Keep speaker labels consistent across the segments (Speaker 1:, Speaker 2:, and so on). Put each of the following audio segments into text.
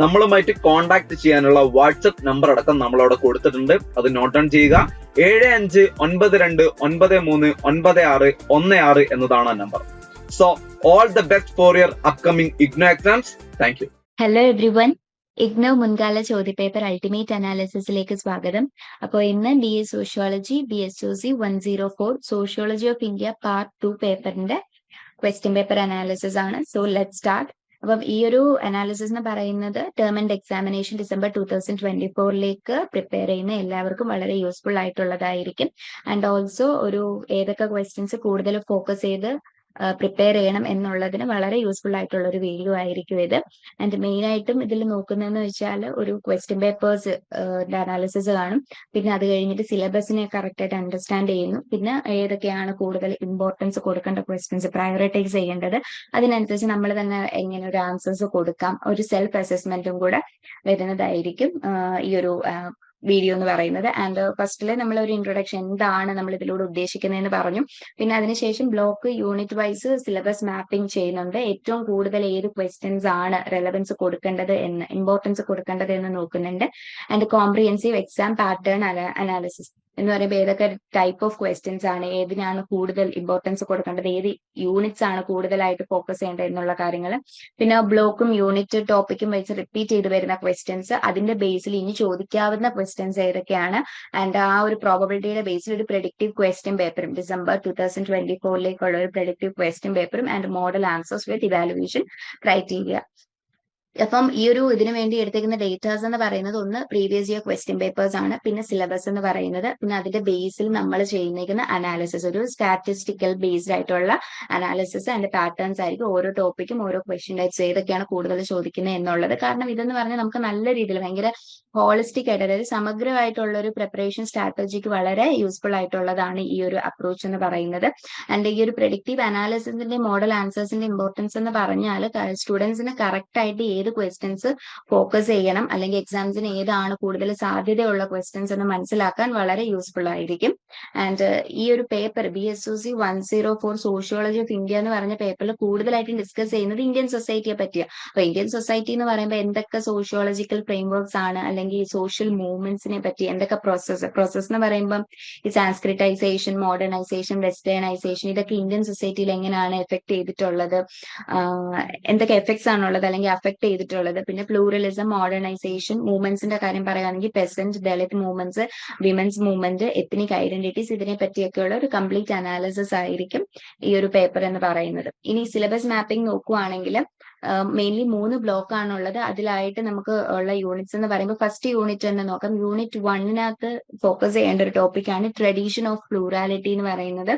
Speaker 1: നമ്മളുമായിട്ട് കോൺടാക്ട് ചെയ്യാനുള്ള WhatsApp number അടക്കം നമ്മൾ അവിടെ കൊടുത്തിട്ടുണ്ട്. അത് നോട്ട് ഡൗൺ ചെയ്യുക. ഏഴ് അഞ്ച് ഒൻപത് രണ്ട് ഒൻപത് മൂന്ന് ഒൻപത് ആറ് ഒന്ന് ആറ് എന്നതാണ് ആ number so all the best for your upcoming IGNOU exams thank you
Speaker 2: hello everyone IGNOU മുൻകാല ചോദ്യപേപ്പർ അൾട്ടിമേറ്റ് അനാലിസിസിലേക്ക് സ്വാഗതം. അപ്പോൾ ഇന്ന് B A sociology B S O C one zero four sociology of India part two പേപ്പറിന്റെ question paper analysis ആണ്. So let start അപ്പം ഈ ഒരു അനാലിസിസ് എന്ന് പറയുന്നത് term and examination December two thousand twenty ഫോറിലേക്ക് prepare ചെയ്യുന്ന എല്ലാവർക്കും വളരെ യൂസ്ഫുൾ ആയിട്ടുള്ളതായിരിക്കും. ആൻഡ് ഓൾസോ ഒരു ഏതൊക്കെ ക്വസ്റ്റ്യൻസ് കൂടുതൽ ഫോക്കസ് ചെയ്ത് പ്രിപ്പയർ ചെയ്യണം എന്നുള്ളതിന് വളരെ യൂസ്ഫുൾ ആയിട്ടുള്ള ഒരു വീഡിയോ ആയിരിക്കും ഇത്. ആൻഡ് മെയിൻ ആയിട്ടും ഇതിൽ നോക്കുന്നതെന്ന് വെച്ചാൽ ഒരു ക്വസ്റ്റ്യൻ പേപ്പേഴ്സ് അനാലിസിസ് കാണും. പിന്നെ അത് കഴിഞ്ഞിട്ട് സിലബസിനെ കറക്റ്റ് ആയിട്ട് അണ്ടർസ്റ്റാൻഡ് ചെയ്യുന്നു. പിന്നെ ഏതൊക്കെയാണ് കൂടുതൽ ഇമ്പോർട്ടൻസ് കൊടുക്കേണ്ട ക്വസ്റ്റ്യൻസ് പ്രയോറിറ്റൈസ് ചെയ്യേണ്ടത്. അതിനനുസരിച്ച് നമ്മൾ തന്നെ എങ്ങനെ ഒരു ആൻസേഴ്സ് കൊടുക്കാം. ഒരു സെൽഫ് അസസ്മെന്റും കൂടെ വരുന്നതായിരിക്കും ഈ ഒരു വീഡിയോ എന്ന് പറയുന്നത്. ആൻഡ് ഫസ്റ്റിൽ നമ്മൾ ഒരു ഇൻട്രൊഡക്ഷൻ എന്താണ് നമ്മൾ ഇതിലൂടെ ഉദ്ദേശിക്കുന്നതെന്ന് പറഞ്ഞു. പിന്നെ അതിനുശേഷം block unit wise syllabus mapping ചെയ്യുന്നുണ്ട്. ഏറ്റവും കൂടുതൽ ഏത് ക്വസ്റ്റ്യൻസ് ആണ് റെലവൻസ് കൊടുക്കേണ്ടത് എന്ന് ഇമ്പോർട്ടൻസ് കൊടുക്കേണ്ടത് എന്ന് നോക്കുന്നുണ്ട്. And comprehensive exam pattern analysis എന്ന് പറയുമ്പോൾ ഏതൊക്കെ ടൈപ്പ് ഓഫ് ക്വസ്റ്റ്യൻസ് ആണ് ഏതിനാണ് കൂടുതൽ ഇമ്പോർട്ടൻസ് കൊടുക്കേണ്ടത് ഏത് യൂണിറ്റ്സ് ആണ് കൂടുതലായിട്ട് ഫോക്കസ് ചെയ്യേണ്ടത് എന്നുള്ള കാര്യങ്ങൾ പിന്നെ ബ്ലോക്കും യൂണിറ്റ് ടോപ്പിക്കും വെച്ച് റിപ്പീറ്റ് ചെയ്ത് വരുന്ന ക്വസ്റ്റ്യൻസ് അതിന്റെ ബേസിൽ ഇനി ചോദിക്കാവുന്ന ക്വസ്റ്റ്യൻസ് ഏതൊക്കെയാണ് ആൻഡ് ആ ഒരു പ്രോബബിലിറ്റിയുടെ ബേസിൽ ഒരു പ്രഡിക്റ്റീവ് ക്വസ്റ്റ്യൻ പേപ്പറും ഡിസംബർ ടു തൗസൻഡ് ട്വന്റി ഫോറിലേക്കുള്ള ഒരു പ്രഡിക്റ്റീവ് ക്വസ്റ്റ്യൻ പേപ്പറും and model answers with evaluation criteria അപ്പം ഈ ഒരു ഇതിനു വേണ്ടി എടുത്തേക്കുന്ന ഡേറ്റാസ് എന്ന് പറയുന്നത് ഒന്ന് പ്രീവിയസ് ഇയർ ക്വസ്റ്റ്യൻ പേപ്പേഴ്സ് ആണ് പിന്നെ സിലബസ് എന്ന് പറയുന്നത് പിന്നെ അതിന്റെ ബേസിൽ നമ്മൾ ചെയ്യുന്നിരിക്കുന്ന അനാലിസിസ് ഒരു സ്റ്റാറ്റിസ്റ്റിക്കൽ ബേസ്ഡ് ആയിട്ടുള്ള അനാലിസിസ് അതിന്റെ പാറ്റേൺസ് ആയിരിക്കും ഓരോ ടോപ്പിക്കും ഓരോ ക്വസ്റ്റ്യൻ ടൈപ്സ് ഏതൊക്കെയാണ് കൂടുതൽ ചോദിക്കുന്നത് എന്നുള്ളത്. കാരണം ഇതെന്ന് പറഞ്ഞാൽ നമുക്ക് നല്ല രീതിയിൽ ഭയങ്കര ഹോളിസ്റ്റിക് ആയിട്ട് അതായത് സമഗ്രമായിട്ടുള്ള ഒരു പ്രിപ്പറേഷൻ സ്ട്രാറ്റജിക്ക് വളരെ യൂസ്ഫുൾ ആയിട്ടുള്ളതാണ് ഈ ഒരു അപ്രോച്ച് എന്ന് പറയുന്നത്. ആൻഡ് ഈ ഒരു പ്രെഡിക്റ്റീവ് അനാലിസിന്റെ മോഡൽ ആൻസേഴ്സിന്റെ ഇമ്പോർട്ടൻസ് എന്ന് പറഞ്ഞാൽ സ്റ്റുഡൻസിന് കറക്റ്റ് ആയിട്ട് ഏത് ക്വസ്റ്റ്യൻസ് ഫോക്കസ് ചെയ്യണം. അല്ലെങ്കിൽ എക്സാംസിന് ഏതാണ് കൂടുതൽ സാധ്യതയുള്ള ക്വസ്റ്റ്യൻസ് എന്ന് മനസ്സിലാക്കാൻ വളരെ യൂസ്ഫുൾ ആയിരിക്കും. ആൻഡ് ഈ ഒരു paper B S O C one zero four sociology of India എന്ന് പറഞ്ഞ പേപ്പറിൽ കൂടുതലായിട്ടും ഡിസ്കസ് ചെയ്യുന്നത് ഇന്ത്യൻ സൊസൈറ്റിയെ പറ്റിയാണ് അപ്പൊ ഇന്ത്യൻ സൊസൈറ്റി എന്ന് പറയുമ്പോൾ എന്തൊക്കെ സോഷ്യോളജിക്കൽ ഫ്രെയിംവർക്സ് ആണ്? അല്ലെങ്കിൽ സോഷ്യൽ മൂവ്മെന്റ്സിനെ പറ്റി എന്തൊക്കെ പ്രോസസ്സ് പ്രോസസ് എന്ന് പറയുമ്പോൾ ഈ സാൻസ്ക്രിറ്റൈസേഷൻ മോഡേണൈസേഷൻ വെസ്റ്റേണൈസേഷൻ ഇതൊക്കെ ഇന്ത്യൻ സൊസൈറ്റിയിൽ എങ്ങനെയാണ് എഫക്ട് ചെയ്തിട്ടുള്ളത്? എന്തൊക്കെ എഫക്ട്സ് ആണുള്ളത്? അല്ലെങ്കിൽ അഫക്ട് ചെയ്തിട്ടുള്ളത്. പിന്നെ പ്ലൂറലിസം മോഡേണൈസേഷൻ മൂവ്മെന്റ്സിന്റെ കാര്യം പറയുകയാണെങ്കിൽ peasant Dalit movements women's movement ethnic identities ഇതിനെ പറ്റിയൊക്കെയുള്ള ഒരു കംപ്ലീറ്റ് അനാലിസിസ് ആയിരിക്കും ഈ ഒരു പേപ്പർ എന്ന് പറയുന്നത്. ഇനി സിലബസ് മാപ്പിംഗ് നോക്കുവാണെങ്കിൽ മെയിൻലി മൂന്ന് ബ്ലോക്ക് ആണുള്ളത്. അതിലായിട്ട് നമുക്ക് ഉള്ള യൂണിറ്റ്സ് എന്ന് പറയുമ്പോൾ ഫസ്റ്റ് യൂണിറ്റ് തന്നെ നോക്കാം. യൂണിറ്റ് വണ്ണിനകത്ത് ഫോക്കസ് ചെയ്യേണ്ട ഒരു ടോപ്പിക്കാണ് ട്രഡീഷൻ ഓഫ് പ്ലൂറാലിറ്റി എന്ന് പറയുന്നത്.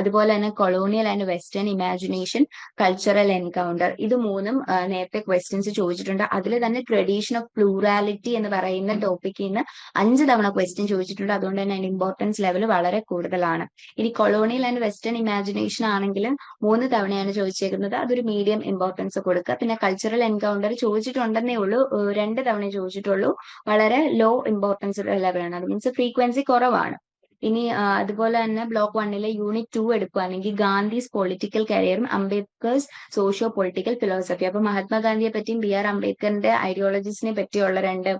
Speaker 2: അതുപോലെ തന്നെ colonial and western imagination cultural encounter ഇത് മൂന്നും നേരത്തെ ക്വസ്റ്റ്യൻസ് ചോദിച്ചിട്ടുണ്ട്. അതിൽ തന്നെ ട്രഡീഷൻ ഓഫ് പ്ലൂറാലിറ്റി എന്ന് പറയുന്ന ടോപ്പിക്കിൽ നിന്ന് അഞ്ച് തവണ ക്വസ്റ്റ്യൻ ചോദിച്ചിട്ടുണ്ട്. അതുകൊണ്ട് തന്നെ അതിന്റെ ഇമ്പോർട്ടൻസ് ലെവൽ വളരെ കൂടുതലാണ്. ഇനി കൊളോണിയൽ ആൻഡ് വെസ്റ്റേൺ ഇമാജിനേഷൻ ആണെങ്കിൽ മൂന്ന് തവണയാണ് ചോദിച്ചേക്കുന്നത്. അതൊരു മീഡിയം ഇമ്പോർട്ടൻസ് കൊടുക്കുക പിന്നെ കൾച്ചറൽ എൻകൗണ്ടർ ചോദിച്ചിട്ടുണ്ടെന്നേ ഉള്ളൂ. രണ്ട് തവണ ചോദിച്ചിട്ടുള്ളൂ. വളരെ ലോ ഇമ്പോർട്ടൻസ് ലെവലാണ് അത് മീൻസ് ഫ്രീക്വൻസി കുറവാണ്. ഇനി അതുപോലെ തന്നെ ബ്ലോക്ക് വണ്ണിലെ യൂണിറ്റ് ടു എടുക്കുകയാണെങ്കിൽ ഗാന്ധിസ് പൊളിറ്റിക്കൽ കരിയറും അംബേദ്കേഴ്സ് സോഷ്യോ പൊളിറ്റിക്കൽ ഫിലോസഫി അപ്പൊ മഹാത്മാഗാന്ധിയെ പറ്റിയും ബി ആർ അംബേദ്കറിന്റെ ഐഡിയോളജീസിനെ പറ്റിയുള്ള രണ്ട്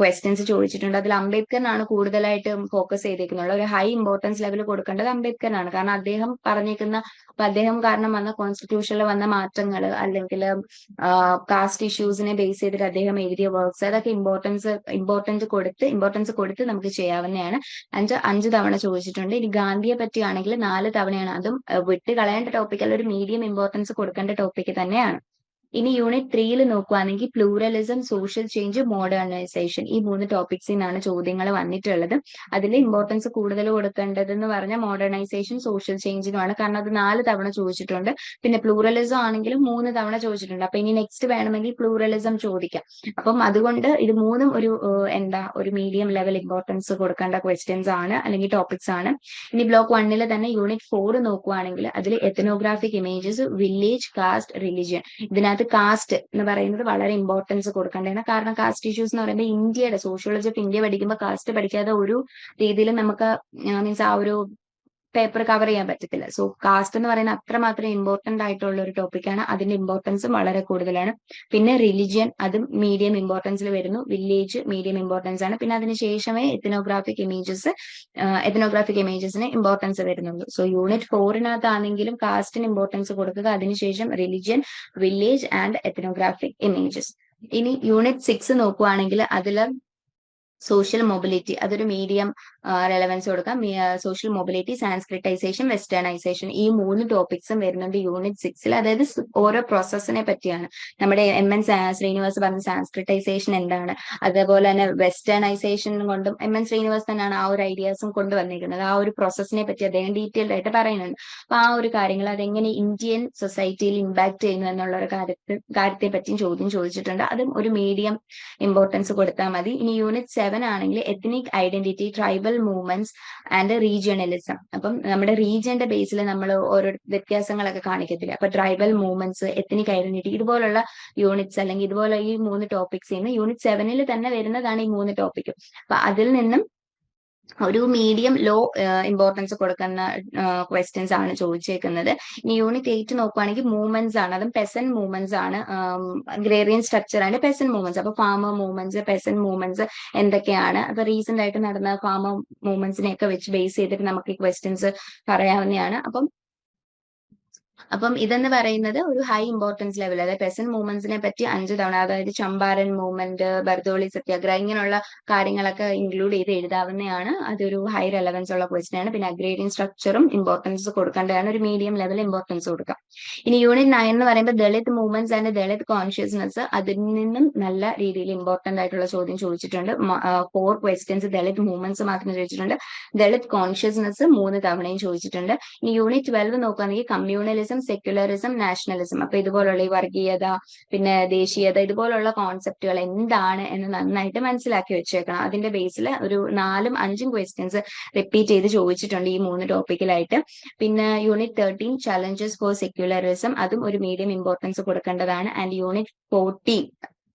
Speaker 2: ക്വസ്റ്റ്യൻസ് ചോദിച്ചിട്ടുണ്ട്. അതിൽ അംബേദ്കറിനാണ് കൂടുതലായിട്ട് ഫോക്കസ് ചെയ്തേക്കുന്നത്. ഒരു ഹൈ ഇമ്പോർട്ടൻസ് ലെവൽ കൊടുക്കേണ്ടത് അംബേദ്കറിനാണ്. കാരണം അദ്ദേഹം പറഞ്ഞേക്കുന്ന അദ്ദേഹം കാരണം വന്ന കോൺസ്റ്റിറ്റ്യൂഷനിൽ വന്ന മാറ്റങ്ങൾ അല്ലെങ്കിൽ കാസ്റ്റ് ഇഷ്യൂസിനെ ബേസ് ചെയ്തിട്ട് അദ്ദേഹം എഴുതിയ വർക്ക്സ് അതൊക്കെ ഇമ്പോർട്ടൻസ് ഇമ്പോർട്ടൻസ് കൊടുത്ത് ഇമ്പോർട്ടൻസ് കൊടുത്ത് നമുക്ക് ചെയ്യാവുന്നതാണ്. അഞ്ച് അഞ്ച് തവണ ചോദിച്ചിട്ടുണ്ട്. ഇനി ഗാന്ധിയെ പറ്റിയാണെങ്കിൽ നാല് തവണയാണ്. അതും വിട്ട് കളയേണ്ട ടോപ്പിക്കല്ല ഒരു മീഡിയം ഇമ്പോർട്ടൻസ് കൊടുക്കേണ്ട ടോപ്പിക് തന്നെയാണ്. ഇനി യൂണിറ്റ് ത്രീയിൽ നോക്കുവാണെങ്കിൽ പ്ലൂറലിസം സോഷ്യൽ ചേഞ്ച് മോഡേണൈസേഷൻ ഈ മൂന്ന് ടോപ്പിക്സിൽ നിന്നാണ് ചോദ്യങ്ങൾ വന്നിട്ടുള്ളത്. അതിൽ ഇമ്പോർട്ടൻസ് കൂടുതൽ കൊടുക്കേണ്ടതെന്ന് പറഞ്ഞാൽ മോഡേണൈസേഷൻ സോഷ്യൽ ചേഞ്ചിനുമാണ് കാരണം അത് നാല് തവണ ചോദിച്ചിട്ടുണ്ട്. പിന്നെ പ്ലൂറലിസം ആണെങ്കിലും മൂന്ന് തവണ ചോദിച്ചിട്ടുണ്ട്. അപ്പൊ ഇനി നെക്സ്റ്റ് വേണമെങ്കിൽ പ്ലൂറലിസം ചോദിക്കാം. അപ്പം അതുകൊണ്ട് ഇത് മൂന്നും ഒരു എന്താ ഒരു മീഡിയം ലെവൽ ഇമ്പോർട്ടൻസ് കൊടുക്കേണ്ട ക്വസ്റ്റ്യൻസ് ആണ് അല്ലെങ്കിൽ ടോപ്പിക്സ് ആണ്. ഇനി ബ്ലോക്ക് വണ്ണിൽ തന്നെ യൂണിറ്റ് ഫോർ നോക്കുവാണെങ്കിൽ അതിൽ ethnographic images village caste religion ഇതിനകത്ത് കാസ്റ്റ് എന്ന് പറയുന്നത് വളരെ ഇമ്പോർട്ടൻസ് കൊടുക്കേണ്ടതാണ്. കാരണം കാസ്റ്റ് ഇഷ്യൂസ് എന്ന് പറയുമ്പോൾ ഇന്ത്യയുടെ സോഷ്യോളജി ഓഫ് ഇന്ത്യ പഠിക്കുമ്പോൾ കാസ്റ്റ് പഠിക്കാതെ ഒരു രീതിയിലും നമുക്ക് മീൻസ് ആ ഒരു പേപ്പർ കവർ ചെയ്യാൻ പറ്റത്തില്ല. സോ കാസ്റ്റ് എന്ന് പറയുന്നത് അത്രമാത്രം ഇമ്പോർട്ടന്റ് ആയിട്ടുള്ള ഒരു ടോപ്പിക്കാണ് അതിന്റെ ഇമ്പോർട്ടൻസും വളരെ കൂടുതലാണ്. പിന്നെ റിലിജിയൻ അതും മീഡിയം ഇമ്പോർട്ടൻസിൽ വരുന്നു. വില്ലേജ് മീഡിയം ഇമ്പോർട്ടൻസ് ആണ്. പിന്നെ അതിന് ശേഷമേ എത്തനോഗ്രാഫിക് ഇമേജസ് എത്തനോഗ്രാഫിക് ഇമേജസിന് ഇമ്പോർട്ടൻസ് വരുന്നുള്ളൂ. സോ യൂണിറ്റ് ഫോറിനകത്താണെങ്കിലും കാസ്റ്റിന് ഇമ്പോർട്ടൻസ് കൊടുക്കുക. അതിനുശേഷം religion village and ethnographic images ഇനി യൂണിറ്റ് സിക്സ് നോക്കുവാണെങ്കിൽ അതിൽ സോഷ്യൽ മൊബിലിറ്റി അതൊരു മീഡിയം റെലവൻസ് കൊടുക്കാം. സോഷ്യൽ മൊബിലിറ്റി സാൻസ്ക്രിറ്റൈസേഷൻ വെസ്റ്റേണൈസേഷൻ ഈ മൂന്ന് ടോപ്പിക്സും വരുന്നുണ്ട് യൂണിറ്റ് സിക്സിൽ അതായത് ഓരോ പ്രോസസ്സിനെ പറ്റിയാണ്. നമ്മുടെ എം എൻ ശ്രീനിവാസ് പറഞ്ഞ സാൻസ്ക്രിറ്റൈസേഷൻ എന്താണ്? അതേപോലെ തന്നെ വെസ്റ്റേണൈസേഷൻ കൊണ്ടും എം എൻ ശ്രീനിവാസ് തന്നെയാണ് ആ ഒരു ഐഡിയാസും കൊണ്ടുവന്നിരിക്കുന്നത്. ആ ഒരു പ്രോസസ്സിനെ പറ്റി അദ്ദേഹം ഡീറ്റെയിൽഡ് ആയിട്ട് പറയുന്നുണ്ട്. അപ്പൊ ആ ഒരു കാര്യങ്ങൾ അതെങ്ങനെ ഇന്ത്യൻ സൊസൈറ്റിയിൽ ഇമ്പാക്ട് ചെയ്യുന്നു എന്നുള്ള ഒരു കാര്യത്തെ കാര്യത്തെ പറ്റിയും ചോദ്യം ചോദിച്ചിട്ടുണ്ട്. അതും ഒരു മീഡിയം ഇമ്പോർട്ടൻസ് കൊടുത്താൽ മതി. ഇനി യൂണിറ്റ് സെവൻ ആണെങ്കിൽ ethnic identity tribal movements and regionalism അപ്പം നമ്മുടെ റീജിയന്റെ ബേസിൽ നമ്മൾ ഓരോ വ്യത്യാസങ്ങളൊക്കെ കാണിക്കത്തില്ല? അപ്പൊ ട്രൈബൽ മൂവ്മെന്റ്സ് എത്നിക് ഐഡന്റിറ്റി ഇതുപോലുള്ള യൂണിറ്റ്സ് അല്ലെങ്കിൽ ഇതുപോലെ ഈ മൂന്ന് ടോപ്പിക്സ് നിന്ന് യൂണിറ്റ് സെവനിൽ തന്നെ വരുന്നതാണ് ഈ മൂന്ന് ടോപ്പിക്കും അപ്പൊ അതിൽ നിന്നും ഒരു മീഡിയം ലോ ഇമ്പോർട്ടൻസ് കൊടുക്കുന്ന ക്വസ്റ്റ്യൻസ് ആണ് ചോദിച്ചേക്കുന്നത്. ഇനി യൂണിറ്റ് എയ്റ്റ് നോക്കുവാണെങ്കിൽ മൂവ്മെന്റ്സ് ആണ്. അതും പെസൻ മൂവ്മെന്റ്സ് ആണ്. ഗ്രേറിയൻ സ്ട്രക്ചർ ആണ്. പെസൻ മൂവ്മെന്റ്സ് അപ്പൊ ഫാമർ മൂവ്മെന്റ്സ് പെസൻ മൂവ്മെന്റ്സ് എന്തൊക്കെയാണ്? അപ്പൊ റീസെന്റ് ആയിട്ട് നടന്ന ഫാമർ മൂവ്മെന്റ്സിനെ ഒക്കെ വെച്ച് ബേസ് ചെയ്തിട്ട് നമുക്ക് ഈ ക്വസ്റ്റ്യൻസ് പറയാവുന്നതാണ്. അപ്പം അപ്പം ഇതെന്ന് പറയുന്നത് ഒരു ഹൈ ഇമ്പോർട്ടൻസ് ലെവൽ അതായത് പെസന്റ് മൂവ്മെന്റ്സിനെ പറ്റി അഞ്ച് തവണ അതായത് ചമ്പാരൻ മൂവ്മെന്റ് ബർദോളി സത്യാഗ്രഹം ഇങ്ങനെയുള്ള കാര്യങ്ങളൊക്കെ ഇൻക്ലൂഡ് ചെയ്ത് എഴുതാവുന്നതാണ്. അതൊരു ഹൈ റെലവൻസ് ഉള്ള ക്വസ്റ്റ്യൻ ആണ്. പിന്നെ അഗ്രേഡിയൻ സ്ട്രക്ചറും ഇമ്പോർട്ടൻസ് കൊടുക്കേണ്ടതാണ്. ഒരു മീഡിയം ലെവൽ ഇമ്പോർട്ടൻസ് കൊടുക്കാം. ഇനി യൂണിറ്റ് നയൻ എന്ന് പറയുമ്പോൾ Dalit movements and Dalit consciousness അതിൽ നിന്നും നല്ല രീതിയിൽ ഇമ്പോർട്ടന്റ് ആയിട്ടുള്ള ചോദ്യം ചോദിച്ചിട്ടുണ്ട്. ഫോർ ക്വസ്റ്റ്യൻസ് ദളിത് മൂവ്മെന്റ്സ് മാത്രം ചോദിച്ചിട്ടുണ്ട്. ദളിത് കോൺഷ്യസ്നസ് മൂന്ന് തവണയും ചോദിച്ചിട്ടുണ്ട്. ഇനി യൂണിറ്റ് ട്വൽവ് നോക്കുകയാണെങ്കിൽ കമ്മ്യൂണലിസം സെക്യുലറിസം നാഷണലിസം അപ്പൊ ഇതുപോലുള്ള ഈ വർഗീയത പിന്നെ ദേശീയത ഇതുപോലുള്ള കോൺസെപ്റ്റുകൾ എന്താണ് എന്ന് നന്നായിട്ട് മനസ്സിലാക്കി വെച്ചേക്കണം. അതിന്റെ ബേസിൽ ഒരു നാലും അഞ്ചും ക്വസ്റ്റ്യൻസ് റിപ്പീറ്റ് ചെയ്ത് ചോദിച്ചിട്ടുണ്ട് ഈ മൂന്ന് ടോപ്പിക്കിലായിട്ട് പിന്നെ unit thirteen challenges for secularism അതും ഒരു മീഡിയം ഇമ്പോർട്ടൻസ് കൊടുക്കേണ്ടതാണ്. ആൻഡ് യൂണിറ്റ് ഫോർട്ടീൻ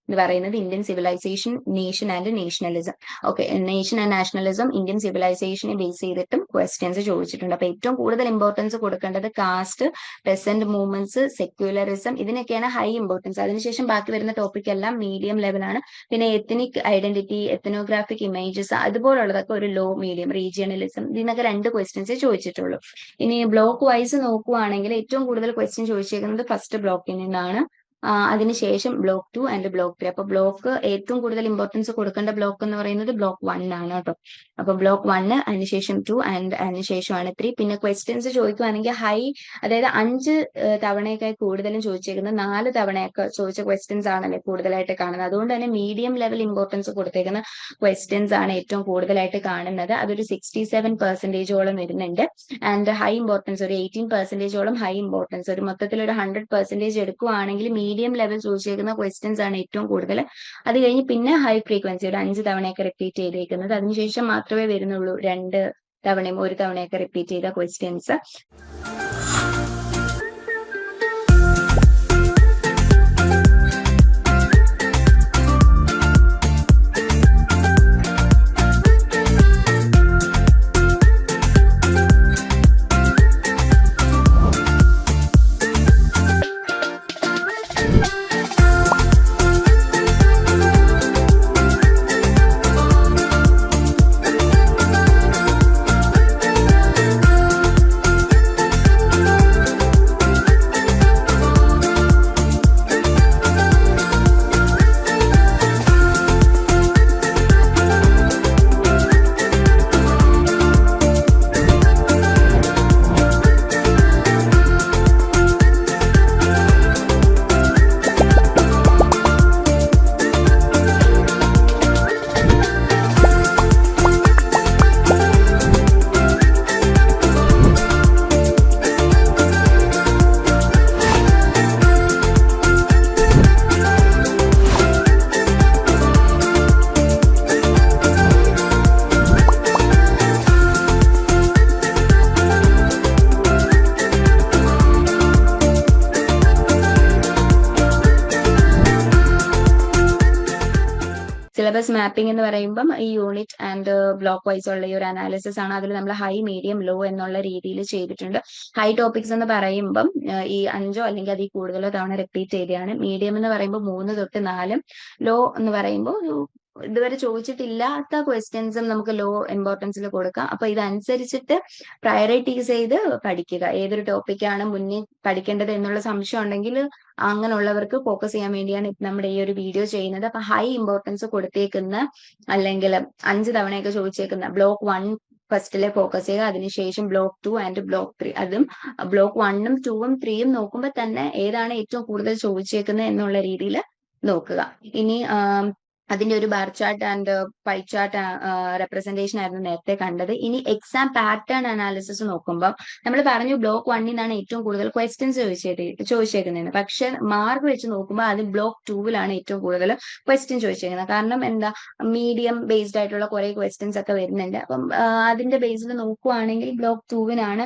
Speaker 2: എന്ന് പറയുന്നത് Indian civilisation nation and nationalism okay nation and nationalism Indian സിവിലൈസേഷനെ base ചെയ്തിട്ടും ക്വസ്റ്റ്യൻസ് ചോദിച്ചിട്ടുണ്ട്. അപ്പൊ ഏറ്റവും കൂടുതൽ ഇമ്പോർട്ടൻസ് കൊടുക്കേണ്ടത് കാസ്റ്റ് പെസന്റ് മൂവ്മെന്റ്സ് സെക്യുലറിസം ഇതിനൊക്കെയാണ് ഹൈ ഇമ്പോർട്ടൻസ് അതിനുശേഷം ബാക്കി വരുന്ന ടോപ്പിക് എല്ലാം മീഡിയം ലെവലാണ് പിന്നെ എത്തനിക് ഐഡന്റിറ്റി എത്തനോഗ്രാഫിക് ഇമേജസ് അതുപോലുള്ളതൊക്കെ ഒരു ലോ മീഡിയം റീജിയണലിസം ഇതിനൊക്കെ രണ്ട് ക്വസ്റ്റ്യൻസേ ചോദിച്ചിട്ടുള്ളൂ. ഇനി ബ്ലോക്ക് വൈസ് നോക്കുവാണെങ്കിൽ ഏറ്റവും കൂടുതൽ ക്വസ്റ്റ്യൻ ചോദിച്ചേക്കുന്നത് ഫസ്റ്റ് ബ്ലോക്കിൽ നിന്നാണ്. അതിനുശേഷം block two and block three അപ്പൊ ബ്ലോക്ക് ഏറ്റവും കൂടുതൽ ഇമ്പോർട്ടൻസ് കൊടുക്കേണ്ട ബ്ലോക്ക് എന്ന് പറയുന്നത് ബ്ലോക്ക് വൺ ആണ് കേട്ടോ. അപ്പൊ ബ്ലോക്ക് വണ്ണ് അതിനുശേഷം ടു ആൻഡ് അതിനുശേഷമാണ് ത്രീ പിന്നെ ക്വസ്റ്റ്യൻസ് ചോദിക്കുവാണെങ്കിൽ ഹൈ അതായത് അഞ്ച് തവണയൊക്കെ കൂടുതലും ചോദിച്ചേക്കുന്നത് നാല് തവണയൊക്കെ ചോദിച്ച ക്വസ്റ്റ്യൻസ് ആണല്ലേ കൂടുതലായിട്ട് കാണുന്നത്. അതുകൊണ്ട് തന്നെ മീഡിയം ലെവൽ ഇമ്പോർട്ടൻസ് കൊടുത്തേക്കുന്ന ക്വസ്റ്റ്യൻസ് ആണ് ഏറ്റവും കൂടുതലായിട്ട് കാണുന്നത്. അതൊരു സിക്സ്റ്റി സെവൻ പെർസെന്റേജോളം വരുന്നുണ്ട്. ആൻഡ് ഹൈ ഇമ്പോർട്ടൻസ് ഒരു എയ്റ്റീൻ പെർസെന്റേജോളം ഹൈ ഇമ്പോർട്ടൻസ് ഒരു മൊത്തത്തിൽ ഒരു ഹൺഡ്രഡ് പെർസെന്റേജ് എടുക്കുവാണെങ്കിൽ മീഡിയം ലെവൽ ചോദിച്ചേക്കുന്ന ക്വസ്റ്റ്യൻസ് ആണ് ഏറ്റവും കൂടുതൽ അത് കഴിഞ്ഞ് പിന്നെ ഹൈ ഫ്രീക്വൻസി ഒരു അഞ്ച് തവണയൊക്കെ റിപ്പീറ്റ് ചെയ്തേക്കുന്നത്. അതിനുശേഷം മാത്രമേ വരുന്നുള്ളൂ രണ്ട് തവണയും ഒരു തവണയൊക്കെ റിപ്പീറ്റ് ചെയ്ത ക്വസ്റ്റ്യൻസ് മാപ്പിംഗ് എന്ന് പറയുമ്പം ഈ യൂണിറ്റ് ആൻഡ് ബ്ലോക്ക് വൈസ് ഉള്ള ഈ ഒരു അനാലിസിസ് ആണ് അതിൽ നമ്മൾ ഹൈ മീഡിയം ലോ എന്നുള്ള രീതിയിൽ ചെയ്തിട്ടുണ്ട്. ഹൈ ടോപ്പിക്സ് എന്ന് പറയുമ്പം ഈ അഞ്ചോ അല്ലെങ്കിൽ അതിൽ കൂടുതലോ തവണ റിപ്പീറ്റ് ചെയ്തതാണ്. മീഡിയം എന്ന് പറയുമ്പോൾ മൂന്ന് തൊട്ട് നാലും ലോ എന്ന് പറയുമ്പോൾ ഇതുവരെ ചോദിച്ചിട്ടില്ലാത്ത ക്വസ്റ്റ്യൻസും നമുക്ക് ലോ ഇമ്പോർട്ടൻസിൽ കൊടുക്കാം. അപ്പൊ ഇതനുസരിച്ചിട്ട് പ്രയോറിറ്റൈസ് ചെയ്ത് പഠിക്കുക. ഏതൊരു ടോപ്പിക്കാണ് മുന്നിൽ പഠിക്കേണ്ടത് എന്നുള്ള സംശയം ഉണ്ടെങ്കിൽ അങ്ങനെയുള്ളവർക്ക് ഫോക്കസ് ചെയ്യാൻ വേണ്ടിയാണ് നമ്മുടെ ഈ ഒരു വീഡിയോ ചെയ്യുന്നത്. അപ്പൊ ഹൈ ഇമ്പോർട്ടൻസ് കൊടുത്തേക്കുന്ന അല്ലെങ്കിൽ അഞ്ച് തവണയൊക്കെ ചോദിച്ചേക്കുന്ന ബ്ലോക്ക് വൺ ഫസ്റ്റിലെ ഫോക്കസ് ചെയ്യുക അതിനുശേഷം block two and block three അതും ബ്ലോക്ക് വണ്ണും ടൂവും ത്രീയും നോക്കുമ്പോൾ തന്നെ ഏതാണ് ഏറ്റവും കൂടുതൽ ചോദിച്ചേക്കുന്നത് എന്നുള്ള രീതിയിൽ നോക്കുക. ഇനി അതിന്റെ ഒരു bar chart and pie chart representation ആയിരുന്നു നേരത്തെ കണ്ടത്. ഇനി എക്സാം പാറ്റേൺ അനാലിസിസ് നോക്കുമ്പോൾ നമ്മൾ പറഞ്ഞു ബ്ലോക്ക് വണ്ണിൽ നിന്നാണ് ഏറ്റവും കൂടുതൽ ക്വസ്റ്റ്യൻസ് ചോദിച്ചിട്ട് ചോദിച്ചേക്കുന്നത് പക്ഷെ മാർക്ക് വെച്ച് നോക്കുമ്പോൾ അത് ബ്ലോക്ക് ടൂവിലാണ് ഏറ്റവും കൂടുതൽ ക്വസ്റ്റ്യൻ ചോദിച്ചേക്കുന്നത്. കാരണം എന്താ? മീഡിയം ബേസ്ഡ് ആയിട്ടുള്ള കുറെ ക്വസ്റ്റ്യൻസ് ഒക്കെ വരുന്നുണ്ട്. അപ്പം അതിന്റെ ബേസിൽ നോക്കുവാണെങ്കിൽ ബ്ലോക്ക് ടൂവിനാണ്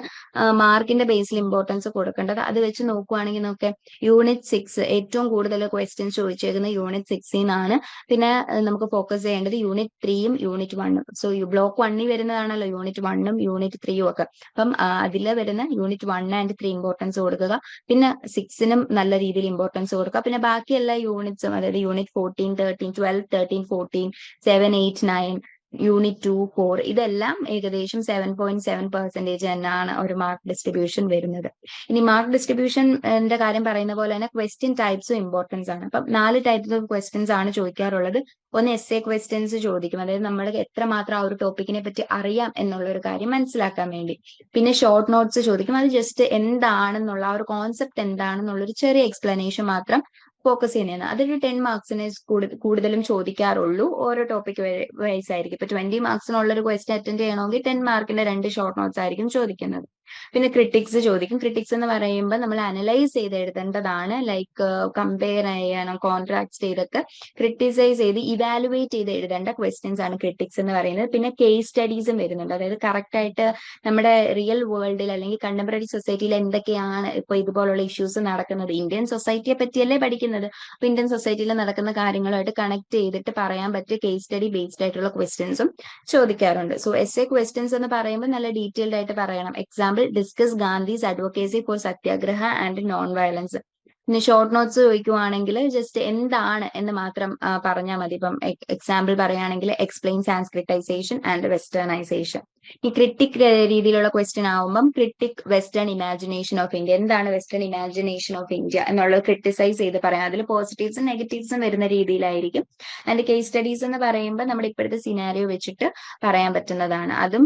Speaker 2: മാർക്കിന്റെ ബേസിൽ ഇമ്പോർട്ടൻസ് കൊടുക്കേണ്ടത്. അത് വെച്ച് നോക്കുവാണെങ്കിൽ നോക്കെ യൂണിറ്റ് സിക്സ് ഏറ്റവും കൂടുതൽ ക്വസ്റ്റ്യൻസ് ചോദിച്ചേക്കുന്നത് യൂണിറ്റ് സിക്സിൽ നിന്നാണ് പിന്നെ നമുക്ക് ഫോക്കസ് ചെയ്യേണ്ടത് യൂണിറ്റ് ത്രീയും യൂണിറ്റ് വണ്ണും സോ ബ്ലോക്ക് വണ്ണിൽ വരുന്നതാണല്ലോ യൂണിറ്റ് വണ്ണും യൂണിറ്റ് ത്രീയും ഒക്കെ. അപ്പം അതിൽ വരുന്ന unit one and three importance കൊടുക്കുക. പിന്നെ സിക്സിനും നല്ല രീതിയിൽ ഇമ്പോർട്ടൻസ് കൊടുക്കുക. പിന്നെ ബാക്കി എല്ലാ യൂണിറ്റ്സും അതായത് unit fourteen thirteen twelve thirteen fourteen seven eight nine unit two four ഇതെല്ലാം ഏകദേശം സെവൻ പോയിന്റ് സെവൻ പെർസെന്റേജ് തന്നെയാണ് ഒരു മാർക്ക് ഡിസ്ട്രിബ്യൂഷൻ വരുന്നത്. ഇനി മാർക്ക് ഡിസ്ട്രിബ്യൂഷന്റെ കാര്യം പറയുന്ന പോലെ തന്നെ ക്വസ്റ്റ്യൻ ടൈപ്സും ഇമ്പോർട്ടൻസ് ആണ്. അപ്പം നാല് ടൈപ്സ് ഓഫ് ക്വസ്റ്റ്യൻസ് ആണ് ചോദിക്കാറുള്ളത്. ഒന്ന് എസ് എ ക്വസ്റ്റ്യൻസ് ചോദിക്കും. അതായത് നമ്മൾ എത്രമാത്രം ആ ഒരു ടോപ്പിക്കിനെ പറ്റി അറിയാം എന്നുള്ള ഒരു കാര്യം മനസ്സിലാക്കാൻ വേണ്ടി. പിന്നെ ഷോർട്ട് നോട്ട്സ് ചോദിക്കും. അത് ജസ്റ്റ് എന്താണെന്നുള്ള ആ ഒരു കോൺസെപ്റ്റ് എന്താണെന്നുള്ള ഒരു ചെറിയ എക്സ്പ്ലനേഷൻ മാത്രം ഫോക്കസ് ചെയ്യുന്നതാണ്. അതൊരു ടെൻ മാർക്സിനെ കൂടുതലും ചോദിക്കാറുള്ളൂ. ഓരോ ടോപ്പിക് വൈസ് ആയിരിക്കും. ഇപ്പൊ ട്വന്റി മാർക്സിനുള്ള ഒരു ക്വസ്റ്റ്യൻ അറ്റൻഡ് ചെയ്യണമെങ്കിൽ ടെൻ മാർക്കിന്റെ രണ്ട് ഷോർട്ട് നോട്ട്സ് ആയിരിക്കും ചോദിക്കുന്നത്. പിന്നെ ക്രിട്ടിക്സ് ചോദിക്കും. ക്രിട്ടിക്സ് എന്ന് പറയുമ്പോൾ നമ്മൾ അനലൈസ് ചെയ്ത് എഴുതേണ്ടതാണ് ലൈക്ക് കമ്പയർ ചെയ്യണം കോൺട്രാക്ട് ചെയ്തൊക്കെ ക്രിട്ടിസൈസ് ചെയ്ത് ഇവാലുവേറ്റ് ചെയ്ത് എഴുതേണ്ട ക്വസ്റ്റ്യൻസ് ആണ് ക്രിട്ടിക്സ് എന്ന് പറയുന്നത്. പിന്നെ കേസ് സ്റ്റഡീസും വരുന്നുണ്ട്. അതായത് കറക്റ്റ് ആയിട്ട് നമ്മുടെ റിയൽ വേൾഡിൽ അല്ലെങ്കിൽ കണ്ടംപററി സൊസൈറ്റിയിൽ എന്തൊക്കെയാണ് ഇപ്പൊ ഇതുപോലുള്ള ഇഷ്യൂസ് നടക്കുന്നത്? ഇന്ത്യൻ സൊസൈറ്റിയെ പറ്റിയല്ലേ പഠിക്കുന്നത്? അപ്പൊ ഇന്ത്യൻ സൊസൈറ്റിയിൽ നടക്കുന്ന കാര്യങ്ങളുമായിട്ട് കണക്ട് ചെയ്തിട്ട് പറയാൻ പറ്റിയ കേസ് സ്റ്റഡി ബേസ്ഡ് ആയിട്ടുള്ള ക്വസ്റ്റ്യൻസും ചോദിക്കാറുണ്ട്. സോ എസ് എ ക്വസ്റ്റ്യൻസ് എന്ന് പറയുമ്പോൾ നല്ല ഡീറ്റെയിൽഡ് ആയിട്ട് പറയണം. Example discuss Gandhi's advocacy for satyagraha and non violence പിന്നെ ഷോർട്ട് നോട്ട്സ് ചോദിക്കുവാണെങ്കിൽ ജസ്റ്റ് എന്താണ് എന്ന് മാത്രം പറഞ്ഞാൽ മതി. ഇപ്പം എക്സാമ്പിൾ പറയുകയാണെങ്കിൽ എക്സ്പ്ലെയിൻ സാൻസ്ക്രിറ്റൈസേഷൻ ആൻഡ് വെസ്റ്റേണൈസേഷൻ ഈ ക്രിട്ടിക് രീതിയിലുള്ള ക്വസ്റ്റ്യൻ ആവുമ്പം critic western imagination of India എന്താണ് വെസ്റ്റേൺ ഇമാജിനേഷൻ ഓഫ് ഇന്ത്യ എന്നുള്ളത് ക്രിട്ടിസൈസ് ചെയ്ത് പറയാം. അതിൽ പോസിറ്റീവ്സും നെഗറ്റീവ്സും വരുന്ന രീതിയിലായിരിക്കും. ആൻഡ് കേസ് സ്റ്റഡീസ് എന്ന് പറയുമ്പോൾ നമ്മുടെ ഇപ്പോഴത്തെ സിനാരിയോ വെച്ചിട്ട് പറയാൻ പറ്റുന്നതാണ്. അതും